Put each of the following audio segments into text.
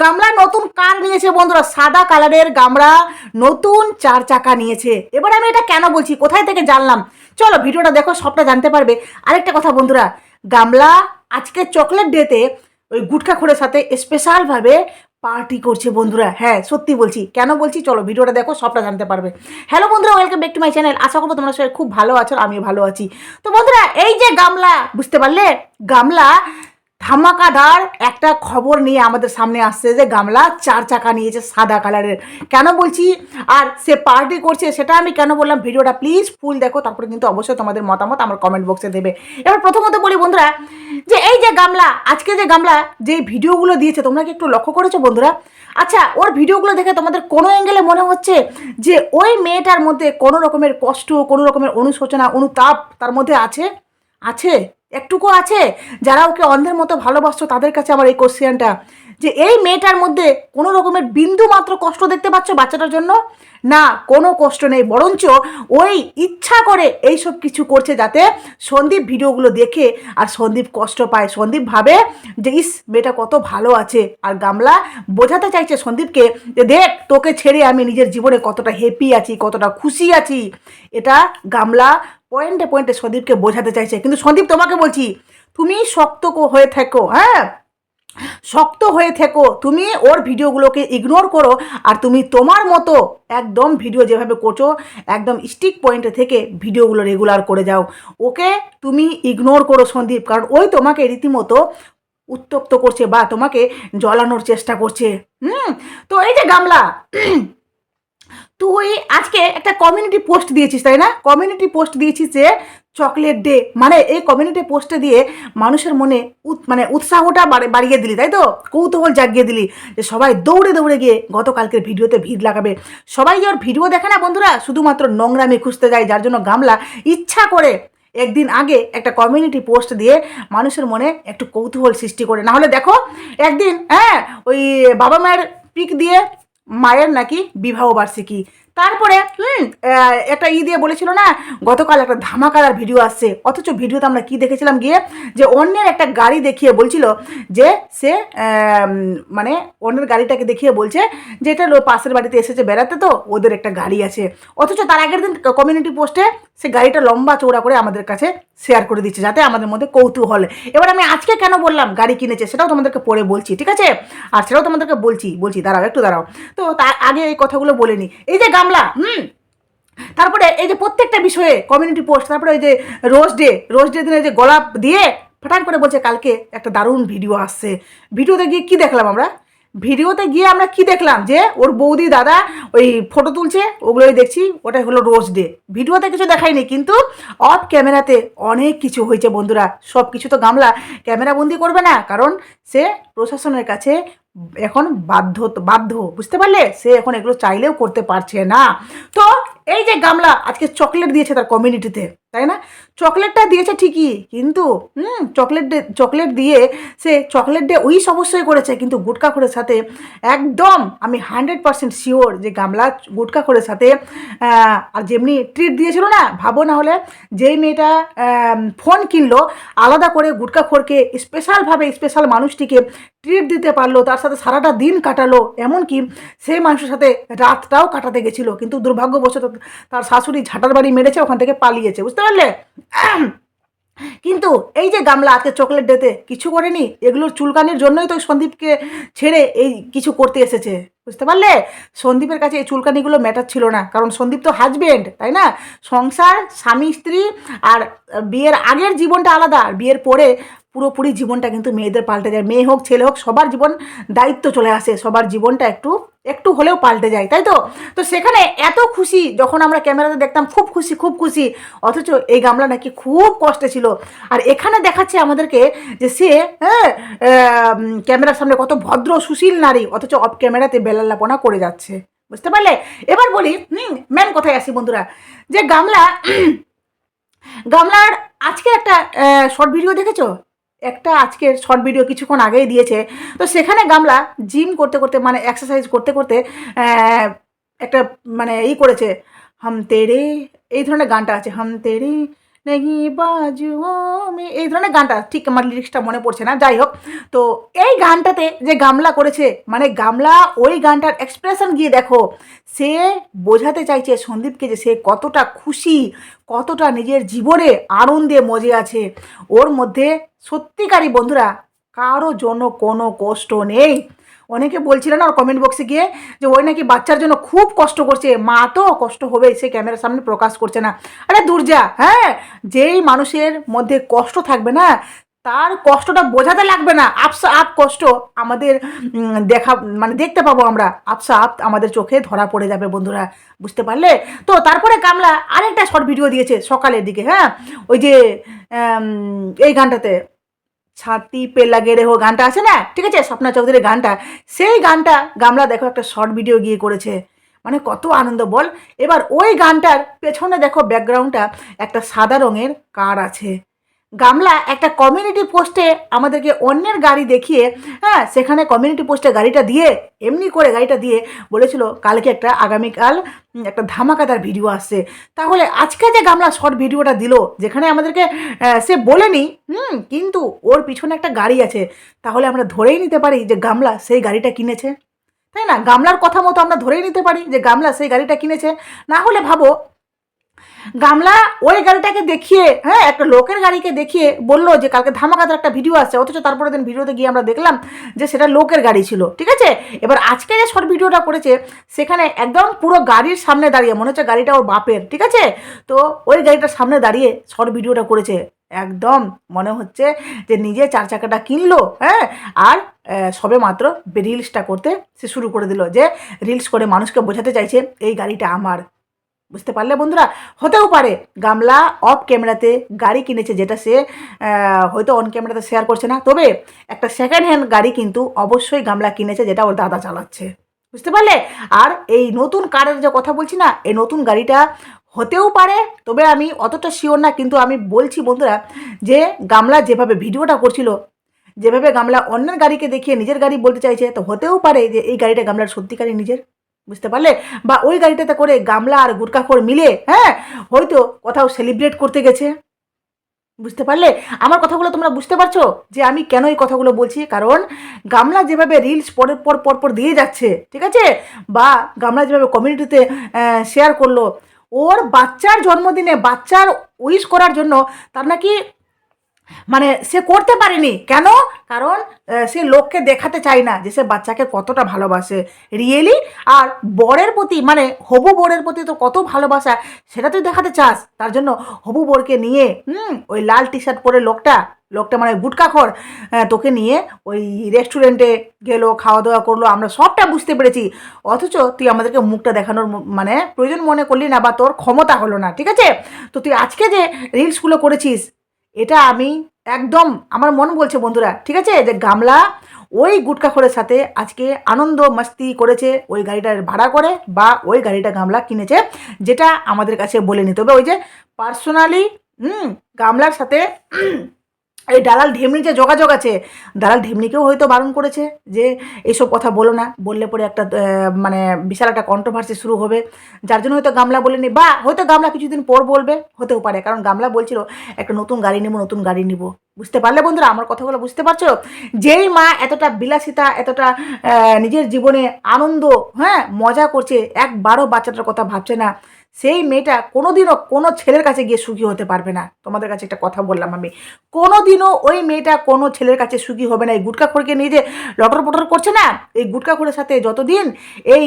গামলা নতুন কার নিয়েছে বন্ধুরা, সাদা কালারের গামলা নতুন চার চাকা নিয়েছে। এবার আমি এটা কেন বলছি, কোথায় থেকে জানলাম? চলো ভিডিওটা দেখো, সবটা জানতে পারবে। আরেকটা কথা বন্ধুরা, গামলা আজকে চকলেট ডেতে ওই গুটখা খোরের সাথে স্পেশালভাবে পার্টি করছে বন্ধুরা। হ্যাঁ সত্যি বলছি। কেন বলছি? চলো ভিডিওটা দেখো, সবটা জানতে পারবে। হ্যালো বন্ধুরা welcome back to my channel আশা করব তোমরা সবাই খুব ভালো আছো, আমিও ভালো আছি। তো বন্ধুরা, এই যে গামলা, বুঝতে পারলে? গামলা ধামাকাদার একটা খবর নিয়ে আমাদের সামনে আসছে যে গামলা চার চাকা নিয়েছে সাদা কালারের। কেন বলছি? আর সে পার্টি করছে সেটা আমি কেন বললাম? ভিডিওটা প্লিজ ফুল দেখো, তারপরে কিন্তু অবশ্যই তোমাদের মতামত আমার কমেন্ট বক্সে দেবে। এবার প্রথমত বলি বন্ধুরা, যে এই যে গামলা, আজকে যে গামলা, যে ভিডিওগুলো দিয়েছে, তোমরা কি একটু লক্ষ্য করেছ বন্ধুরা? আচ্ছা ওর ভিডিওগুলো দেখে তোমাদের কোনো অ্যাঙ্গেলে মনে হচ্ছে যে ওই মেয়েটার মধ্যে কোনো রকমের কষ্ট, কোনো রকমের অনুশোচনা, অনুতাপ তার মধ্যে আছে? আছে? একটুকু আছে, যারা ওকে অন্ধের মতো ভালোবাসছো তাদের কাছে আমার এই কোশ্চেনটা যে এই মেয়েটার মধ্যে কোনো রকমের বিন্দু মাত্র কষ্ট দেখতে পাচ্ছ বাচ্চাটার জন্য? না, কোনো কষ্ট নেই। বরঞ্চ ওই ইচ্ছা করে এই সব কিছু করছে যাতে সন্দীপ ভিডিওগুলো দেখে আর সন্দীপ কষ্ট পায়। সন্দীপ ভাবে যে, ইস, মেয়েটা কত ভালো আছে। আর গামলা বোঝাতে চাইছে সন্দীপকে যে, দেখ, তোকে ছেড়ে আমি নিজের জীবনে কতটা হ্যাপি আছি, কতটা খুশি আছি। এটা গামলা পয়েন্টে পয়েন্টে সন্দীপকে বোঝাতে চাইছে। কিন্তু সন্দীপ, তোমাকে বলছি, তুমি শক্ত হয়ে থেকো হ্যাঁ? শক্ত হয়ে থেকো। তুমি ওর ভিডিওগুলোকে ইগনোর করো আর তুমি তোমার মতো একদম ভিডিও যেভাবে করছ, একদম স্টিক পয়েন্টে থেকে ভিডিওগুলো রেগুলার করে যাও। ওকে তুমি ইগনোর করো সন্দীপ, কারণ ওই তোমাকে রীতিমতো উত্তক্ত করছে বা তোমাকে জ্বলানোর চেষ্টা করছে। হুম? তো এই যে গামলা তুই আজকে একটা কমিউনিটি পোস্ট দিয়েছিস, তাই না? কমিউনিটি পোস্ট দিয়েছিস যে চকলেট ডে মানে এই কমিউনিটি পোস্টে দিয়ে মানুষের মনে মানে উৎসাহটা বাড়ে- বাড়িয়ে দিলি, তাই তো? কৌতূহল জাগিয়ে দিলি যে সবাই দৌড়ে দৌড়ে গিয়ে গতকালকের ভিডিওতে ভিড় লাগাবে। সবাই ওর ভিডিও দেখে না বন্ধুরা, শুধুমাত্র নোংরামি খুঁজতে যায়, যার জন্য গামলা ইচ্ছা করে একদিন আগে একটা কমিউনিটি পোস্ট দিয়ে মানুষের মনে একটু কৌতূহল সৃষ্টি করে। না হলে দেখো, একদিন হ্যাঁ ওই বাবা মায়ের পিক দিয়ে মায়ের নাকি বিবাহ বার্ষিকী। তারপরে, হুম একটা ই দিয়ে বলেছিল না, গতকাল একটা ধামাকাদার ভিডিও আসছে। অথচ ভিডিওতে আমরা কি দেখেছিলাম গিয়ে, যে অন্যের একটা গাড়ি দেখিয়ে বলছিল যে সে মানে অন্যের গাড়িটাকে দেখিয়ে বলছে যে এটা পাশের বাড়িতে এসেছে বেড়াতে তো, ওদের একটা গাড়ি আছে। অথচ তার আগের দিন কমিউনিটি পোস্টে সে গাড়িটা লম্বা চৌড়া করে আমাদের কাছে শেয়ার করে দিচ্ছে, যাতে আমাদের মধ্যে কৌতূহল। এবার আমি আজকে কেন বললাম গাড়ি কিনেছে, সেটাও তোমাদেরকে পরে বলছি, ঠিক আছে? আর সেটাও তোমাদেরকে বলছি বলছি, দাঁড়াও, একটু দাঁড়াও। তো তার আগে এই কথাগুলো বলে এই যে গামলা হুম? তারপরে এই যে প্রত্যেকটা বিষয়ে কমিউনিটি পোস্ট তারপরে ওই যে রোজ ডে রোজ ডে দিনে যে গোলাপ দিয়ে ফটাক করে বলছে, কালকে একটা দারুণ ভিডিও আসছে। ভিডিওতে গিয়ে কি দেখলাম আমরা? ভিডিওতে গিয়ে আমরা কি দেখলাম? যে ওর বৌদি, দাদা ওই ফটো তুলছে, ওগুলোই দেখছি, ওটাই হলো রোজ ডে। ভিডিওতে কিছু দেখায়নি কিন্তু অফ ক্যামেরাতে অনেক কিছু হয়েছে বন্ধুরা। সব কিছু তো গামলা। ক্যামেরা বন্দি করবে না, কারণ সে প্রশাসনের কাছে এখন বাধ্য বাধ্য, বুঝতে পারলে? সে এখন এগুলো চাইলেও করতে পারছে না। তো এই যে গামলা, আজকে চকলেট দিয়েছে তার কমিউনিটিতে তাই না? চকলেটটা দিয়েছে ঠিকই, কিন্তু, হুম চকলেট চকলেট দিয়ে সে চকলেট ডে ওই অবশ্যই করেছে, কিন্তু গুটকা খোরের সাথে একদম আমি হান্ড্রেড পার্সেন্ট শিওর যে গামলা গুটকা খোরের সাথে আর যেমনি ট্রিট দিয়েছিল না, ভাবো না হলে যেই মেয়েটা ফোন কিনলো, আলাদা করে গুটকা খোরকে স্পেশালভাবে স্পেশাল মানুষটিকে ট্রিট দিতে পারল, তার সাথে সারাটা দিন কাটালো, এমনকি সেই মানুষের সাথে রাতটাও কাটাতে গেছিল, কিন্তু দুর্ভাগ্যবশত তার শাশুড়ি ঝাঁটার বাড়ি মেরেছে, ওখান থেকে পালিয়েছে, বুঝতে পারলে? কিন্তু এই যে গামলা আজকে চকলেট ডেতে কিছু করেনি, এগুলোর চুলকানির জন্যই তো সন্দীপকে ছেড়ে এই কিছু করতে এসেছে, বুঝতে পারলে? সন্দীপের কাছে এই চুলকানিগুলো ম্যাটার ছিল না, কারণ সন্দীপ তো হাজবেন্ড তাই না? সংসার, স্বামী, স্ত্রী আর বিয়ের আগের জীবনটা আলাদা, আর বিয়ের পরে পুরোপুরি জীবনটা কিন্তু মেয়েদের পাল্টে যায়। মেয়ে হোক, ছেলে হোক, সবার জীবন দায়িত্ব চলে আসে। সবার জীবনটা একটু একটু হলেও পাল্টে যায়, তাই তো? তো সেখানে এত খুশি, যখন আমরা ক্যামেরাতে দেখতাম, খুব খুশি খুব খুশি। অথচ এই গামলা নাকি খুব কষ্টে ছিল। আর এখানে দেখাচ্ছে আমাদেরকে যে সে হ্যাঁ ক্যামেরার সামনে কত ভদ্র, সুশীল নারী, অথচ অফ ক্যামেরাতে বেলাল্লাপনা করে যাচ্ছে। বুঝতে পারলে? এবার বলি, হুম ম্যান কোথায় আসি বন্ধুরা? যে গামলা, গামলার আজকে একটা শর্ট ভিডিও দেখেছ? একটা আজকের শর্ট ভিডিও কিছুক্ষণ আগেই দিয়েছে। তো সেখানে গামলা জিম করতে করতে মানে এক্সারসাইজ করতে করতে একটা মানে ই করেছে। হাম তেরে, এই ধরনের গানটা আছে। হাম তেরে নেহি বাজু মে, এই ধরনের গানটা, ঠিক আমার লিরিক্সটা মনে পড়ছে না, যাই হোক। তো এই গানটাতে যে গামলা করেছে মানে গামলা ওই গানটার এক্সপ্রেশন গিয়ে দেখো, সে বোঝাতে চাইছে সন্দীপকে যে সে কতটা খুশি, কতটা নিজের জীবনে আনন্দে মজে আছে। ওর মধ্যে সত্যিকারই বন্ধুরা, কারও জন্য কোনো কষ্ট নেই। অনেকে বলছিলেন আর কমেন্ট বক্সে গিয়ে যে ওই নাকি বাচ্চার জন্য খুব কষ্ট করছে। মা তো কষ্ট হবে, সে ক্যামেরার সামনে প্রকাশ করছে না। আরে দুর্যা হ্যাঁ যেই মানুষের মধ্যে কষ্ট থাকবে না, তার কষ্টটা বোঝাতে লাগবে না। আপসা আপ কষ্ট আমাদের দেখা মানে দেখতে পাবো আমরা। আপসা আপ আমাদের চোখে ধরা পড়ে যাবে বন্ধুরা, বুঝতে পারলে? তো তারপরে কামলা আরেকটা শর্ট ভিডিও দিয়েছে সকালের দিকে হ্যাঁ? ওই যে এই গানটাতে। ছাতি পে লাগে রে হো গানটা আছে না? ঠিক আছে? স্বপ্না চৌধুরীর গানটা। সেই গানটা, গামলা দেখো, একটা শর্ট ভিডিও গিয়ে করেছে। মানে কত আনন্দ, বল। এবার ওই গানটার পেছনে দেখো ব্যাকগ্রাউন্ডটা একটা সাদা রঙের কার আছে। গামলা একটা কমিউনিটি পোস্টে আমাদেরকে অন্যের গাড়ি দেখিয়ে হ্যাঁ সেখানে কমিউনিটি পোস্টে গাড়িটা দিয়ে, এমনি করে গাড়িটা দিয়ে বলেছিল, কালকে একটা আগামীকাল একটা ধামাকাদার ভিডিও আসছে। তাহলে আজকে যে গামলা শর্ট ভিডিওটা দিল, যেখানে আমাদেরকে সে বলেনি, হুম, কিন্তু ওর পিছনে একটা গাড়ি আছে। তাহলে আমরা ধরেই নিতে পারি যে গামলা সেই গাড়িটা কিনেছে। তাই না? গামলার কথা মতো আমরা ধরেই নিতে পারি যে গামলা সেই গাড়িটা কিনেছে। না হলে ভাবো গামলা ওই গাড়িটাকে দেখিয়ে হ্যাঁ একটা লোকের গাড়িকে দেখিয়ে বলল যে কালকে ধামাকাদার একটা ভিডিও আসছে। অথচ তারপরে দিন ভিডিওতে গিয়ে আমরা দেখলাম যে সেটা লোকের গাড়ি ছিল, ঠিক আছে? এবার আজকে যে শর্ট ভিডিওটা করেছে, সেখানে একদম পুরো গাড়ির সামনে দাঁড়িয়ে, মনে হচ্ছে গাড়িটা ওর বাপের, ঠিক আছে? তো ওই গাড়িটার সামনে দাঁড়িয়ে শর্ট ভিডিওটা করেছে। একদম মনে হচ্ছে যে নিজে চার চাকাটা কিনলো হ্যাঁ? আর সবে মাত্র রিলসটা করতে সে শুরু করে দিল যে রিলস করে মানুষকে বোঝাতে চাইছে, এই গাড়িটা আমার। বুঝতে পারলে বন্ধুরা? হতেও পারে। গামলা অফ ক্যামেরাতে গাড়ি কিনেছে যেটা সে হয়তো অন ক্যামেরাতে শেয়ার করছে না। তবে একটা সেকেন্ড হ্যান্ড গাড়ি কিন্তু অবশ্যই গামলা কিনেছে যেটা ওর দাদা চালাচ্ছে। বুঝতে পারলে? আর এই নতুন কারের যে কথা বলছি না, এই নতুন গাড়িটা হতেও পারে। তবে আমি অতটা শিওর না, কিন্তু আমি বলছি বন্ধুরা যে গামলা যেভাবে ভিডিওটা করছিল, যেভাবে গামলা অন্যের গাড়িকে দেখিয়ে নিজের গাড়ি বলতে চাইছে, তো হতেও পারে যে এই গাড়িটা গামলার সত্যিকারই নিজের। বুঝতে পারলে? বা ওই গাড়িটাতে করে গামলা আর গুটকাখোর মিলে হ্যাঁ? হয়তো কোথাও সেলিব্রেট করতে গেছে। বুঝতে পারলে? আমার কথাগুলো তোমরা বুঝতে পারছ? যে আমি কেন এই কথাগুলো বলছি? কারণ গামলা যেভাবে রিলস পরের পর পর পর দিয়ে যাচ্ছে, ঠিক আছে? বা গামলা যেভাবে কমিউনিটিতে শেয়ার করল, ওর বাচ্চার জন্মদিনে বাচ্চার উইশ করার জন্য তার নাকি মানে সে করতে পারেনি। কেন? কারণ সে লোককে দেখাতে চায় না যে সে বাচ্চাকে কতটা ভালোবাসে। রিয়েলি আর বরের প্রতি মানে হবু বরের প্রতি তো কত ভালোবাসা, সেটা তুই দেখাতে চাস। তার জন্য হবু বরকে নিয়ে, হুম, ওই লাল টি শার্ট পরে লোকটা লোকটা মানে গুটকাখর তোকে নিয়ে ওই রেস্টুরেন্টে গেলো খাওয়া দাওয়া করল, আমরা সবটা বুঝতে পেরেছি। অথচ তুই আমাদেরকে মুখটা দেখানোর মানে প্রয়োজন মনে করলি না বা তোর ক্ষমতা হলো না, ঠিক আছে? তো তুই আজকে যে রিলসগুলো করেছিস এটা আমি একদম, আমার মন বলছে, বন্ধুরা, ঠিক আছে? যে গামলা ওই গুটকাখোরের সাথে আজকে আনন্দ মস্তি করেছে, ওই গাড়িটার ভাড়া করে বা ওই গাড়িটা গামলা কিনেছে, যেটা আমাদের কাছে বলে নিতে হবে। ওই যে পার্সোনালি হুম, গামলার সাথে এই দালাল ঢেমনির যে যোগাযোগ আছে। দালাল ঢেমনিকেও হয়তো বারণ করেছে যে এইসব কথা বলো না। বললে পরে একটা মানে বিশাল একটা কন্ট্রোভার্সি শুরু হবে। যার জন্য হয়তো গামলা বলেনি। বা হয়তো গামলা কিছুদিন পর বলবে, হতেও পারে। কারণ গামলা বলছিল, একটা নতুন গাড়ি নেব, নতুন গাড়ি নিব। বুঝতে পারলে বন্ধুরা, আমার কথাগুলো বুঝতে পারছ? যেই মা এতটা বিলাসিতা, এতটা নিজের জীবনে আনন্দ হ্যাঁ মজা করছে, একবারও বাচ্চাটার কথা ভাবছে না। সেই মেয়েটা কোনোদিনও কোনো ছেলের কাছে গিয়ে সুখী হতে পারবে না। তোমাদের কাছে একটা কথা বললাম আমি। কোনোদিনও ওই মেয়েটা কোনো ছেলের কাছে সুখী হবে না। এই গুটকাখোরকে নিয়ে যে লটর পটর করছে না, এই গুটকা গুটকাখোরের সাথে যতদিন এই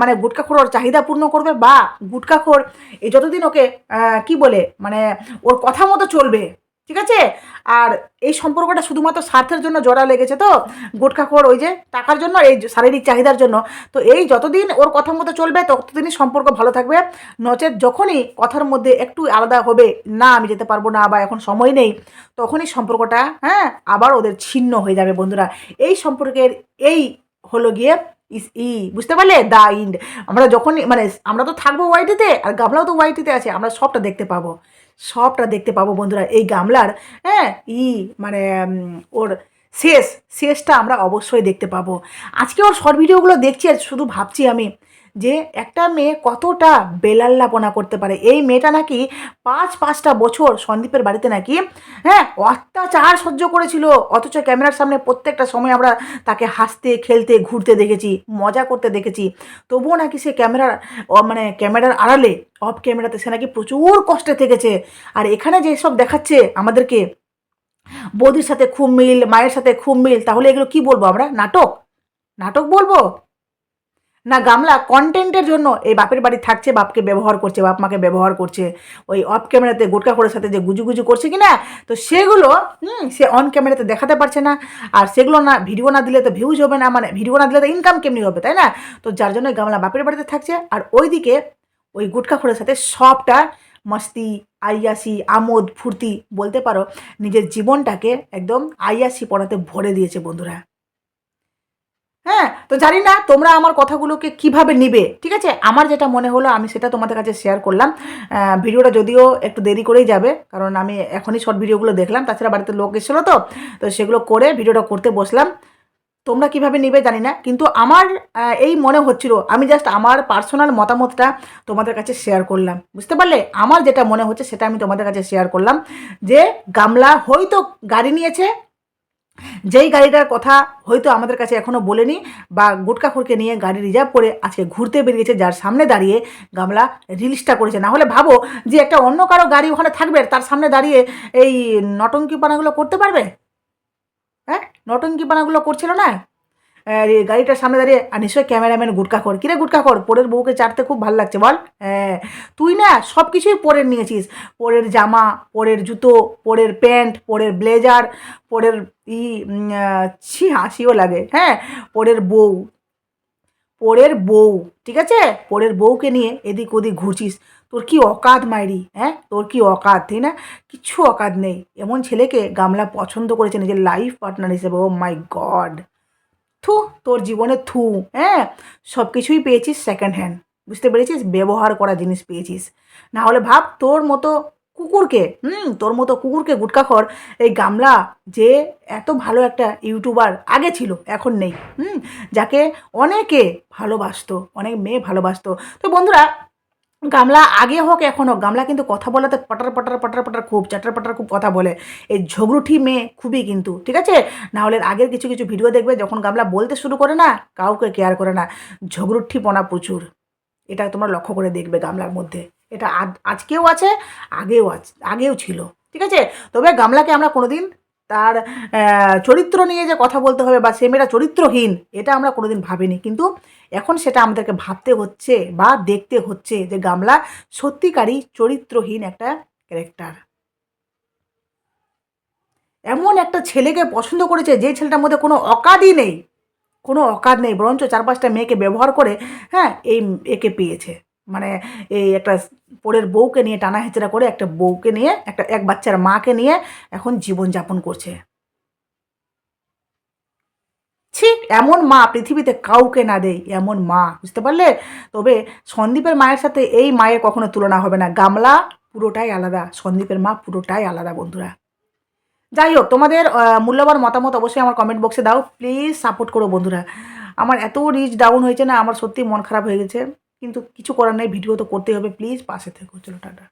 মানে গুটকাখোর ওর চাহিদা পূর্ণ করবে বা গুটকাখোর এই যতদিন ওকে কি বলে মানে ওর কথা মতো চলবে ঠিক আছে? আর এই সম্পর্কটা শুধুমাত্র স্বার্থের জন্য জড়া লেগেছে তো? গুটখাখোর ওই যে টাকার জন্য এই শারীরিক চাহিদার জন্য। তো এই যতদিন ওর কথা মতো চলবে, ততদিনই সম্পর্ক ভালো থাকবে। নচেত যখনই কথার মধ্যে একটু আলাদা হবে, না আমি যেতে পারব না বা এখন সময় নেই, তখনই সম্পর্কটা হ্যাঁ আবার ওদের ছিন্ন হয়ে যাবে বন্ধুরা। এই সম্পর্কের, এই হলো গিয়ে ইস, ই, বুঝতে পারলে? দা ইন্ড। আমরা যখনই মানে আমরা তো থাকব ওয়াইটিতে আর গামলাও তো ওয়াইটিতে আছে, আমরা সবটা দেখতে পাবো। সবটা দেখতে পাবো বন্ধুরা। এই গামলার হ্যাঁ ই মানে ওর শেষ, শেষটা আমরা অবশ্যই দেখতে পাবো। আজকে ওর শর্ট ভিডিওগুলো দেখছি আর শুধু ভাবছি আমি যে একটা মেয়ে কতটা বেলাল্লাপনা করতে পারে। এই মেয়েটা নাকি পাঁচ, পাঁচটা বছর সন্দীপের বাড়িতে নাকি হ্যাঁ অত্যাচার সহ্য করেছিল। অথচ ক্যামেরার সামনে প্রত্যেকটা সময় আমরা তাকে হাসতে, খেলতে, ঘুরতে দেখেছি, মজা করতে দেখেছি। তবুও নাকি সে ক্যামেরার মানে ক্যামেরার আড়ালে, অফ ক্যামেরাতে সে নাকি প্রচুর কষ্টে থেকেছে। আর এখানে যে সব দেখাচ্ছে আমাদেরকে, বৌদির সাথে খুব মিল, মায়ের সাথে খুব মিল, তাহলে এগুলো কি বলব আমরা? নাটক? নাটক বলব? না, গামলা কন্টেন্টের জন্য এই বাপের বাড়ি থাকছে, বাপকে ব্যবহার করছে, বাপ মাকে ব্যবহার করছে। ওই অফ ক্যামেরাতে গোটকা করে সাথে যে গুজু গুজু করছে কি না তো সেগুলো সে অন ক্যামেরাতে দেখাতে পারছে না। আর সেগুলো না ভিডিও না দিলে তো ভিউজ হবে না মানে ভিডিও না দিলে তো ইনকাম কেমনি হবে, তাই না? তো যার জন্য গামলা বাপের বাড়িতে থাকছে। আর ওইদিকে ওই গুটকা খোরের সাথে সবটা মস্তি, আইয়াসি, আমোদ, ফুর্তি, বলতে পারো, নিজের জীবনটাকে একদম আইয়াসি পড়াতে ভরে দিয়েছে বন্ধুরা। হ্যাঁ তো জানি না তোমরা আমার কথাগুলোকে কীভাবে নিবে, ঠিক আছে? আমার যেটা মনে হলো, আমি সেটা তোমাদের কাছে শেয়ার করলাম। ভিডিওটা যদিও একটু দেরি করেই যাবে, কারণ আমি এখনই শর্ট ভিডিওগুলো দেখলাম, তাছাড়া বাড়িতে লোক এসেছিল তো তো সেগুলো করে ভিডিওটা করতে বসলাম। তোমরা কীভাবে নিবে জানি না, কিন্তু আমার এই মনে হচ্ছিল, আমি জাস্ট আমার পার্সোনাল মতামতটা তোমাদের কাছে শেয়ার করলাম। বুঝতে পারলে? আমার যেটা মনে হচ্ছে, সেটা আমি তোমাদের কাছে শেয়ার করলাম, যে গামলা হয়তো গাড়ি নিয়েছে যেই গাড়িটার কথা হয়তো আমাদের কাছে এখনও বলেনি, বা গুটকাখোরকে নিয়ে গাড়ি রিজার্ভ করে আজকে ঘুরতে বেরিয়েছে, যার সামনে দাঁড়িয়ে গামলা রিলিজটা করেছে। না হলে ভাবো যে একটা অন্য কারও গাড়ি ওখানে থাকবে, তার সামনে দাঁড়িয়ে এই নটঙ্কিপানাগুলো করতে পারবে? হ্যাঁ? নটঙ্কিপানাগুলো করছিল না? গাড়িটার সামনে দাঁড়িয়ে, আর নিশ্চয়ই ক্যামেরাম্যান গুটকা কর কিরে গুটকা কর পরের বউকে চাটতে খুব ভালো লাগছে, বল। হ্যাঁ তুই না সব কিছুই পরের নিয়েছিস। পরের জামা, পরের জুতো, পরের প্যান্ট, পরের ব্লেজার, পরের ই ছি, হাসিও লাগে। হ্যাঁ পরের বউ পরের বউ, ঠিক আছে? পরের বউকে নিয়ে এদিক ওদিক ঘুরছিস। তোর কি অকাত মাইরি হ্যাঁ? তোর কি অকাত, তাই না? কিচ্ছু অকাত নেই। এমন ছেলেকে গামলা পছন্দ করেছে নিজের লাইফ পার্টনার হিসেবে ও মাই গড থু, তোর জীবনে থু হ্যাঁ? সব কিছুই পেয়েছিস সেকেন্ড হ্যান্ড বুঝতে পেরেছিস? ব্যবহার করা জিনিস পেয়েছিস। না হলে ভাব, তোর মতো কুকুরকে, হুম, তোর মতো কুকুরকে গুটকাখর এই গামলা যে এত ভালো একটা ইউটিউবার আগে ছিল, এখন নেই, হুম? যাকে অনেকে ভালোবাসতো, অনেক মেয়ে ভালোবাসতো। তো বন্ধুরা গামলা আগে হোক, এখন হোক, গামলা কিন্তু কথা বলাতে পটার পটার পটার পটার খুব, চাটার, পাটার খুব কথা বলে। এই ঝগড়ুঠি মেয়ে খুবই কিন্তু, ঠিক আছে? না হলে আগের কিছু কিছু ভিডিও দেখবে যখন গামলা বলতে শুরু করে না, কাউকে কেয়ার করে না। ঝগড়ুঠি পনা প্রচুর। এটা তোমরা লক্ষ্য করে দেখবে গামলার মধ্যে। এটা আজ- আজকেও আছে, আগেও আছে আগেও ছিল, ঠিক আছে? তবে গামলাকে আমরা কোনোদিন তার চরিত্র নিয়ে যে কথা বলতে হবে বা সে মেয়েটা চরিত্রহীন, এটা আমরা কোনোদিন ভাবিনি। কিন্তু এখন সেটা আমাদেরকে ভাবতে হচ্ছে বা দেখতে হচ্ছে যে গামলা সত্যিকারই চরিত্রহীন একটা ক্যারেক্টার এমন একটা ছেলেকে পছন্দ করেছে যে ছেলেটার মধ্যে কোনো অকাদই নেই। কোনো অকাদ নেই, বরঞ্চ চার পাঁচটা মেয়েকে ব্যবহার করে হ্যাঁ এই একে পেয়েছে। মানে এই একটা পরের বউকে নিয়ে টানা হেঁচড়া করে একটা বউকে নিয়ে, একটা এক বাচ্চার মাকে নিয়ে এখন জীবনযাপন করছে। ঠিক এমন মা পৃথিবীতে কাউকে না দেয় এমন মা, বুঝতে পারলে? তবে সন্দীপের মায়ের সাথে এই মায়ের কখনো তুলনা হবে না, গামলা পুরোটাই আলাদা, সন্দীপের মা পুরোটাই আলাদা বন্ধুরা। যাই হোক, তোমাদের মূল্যবান মতামত অবশ্যই আমার কমেন্ট বক্সে দাও প্লিজ সাপোর্ট করো বন্ধুরা। আমার এত রিচ ডাউন হয়েছে না, আমার সত্যি মন খারাপ হয়ে গেছে। কিন্তু কিছু করার নেই ভিডিও তো করতেই হবে প্লিজ পাশে থেকো চলো টাটা।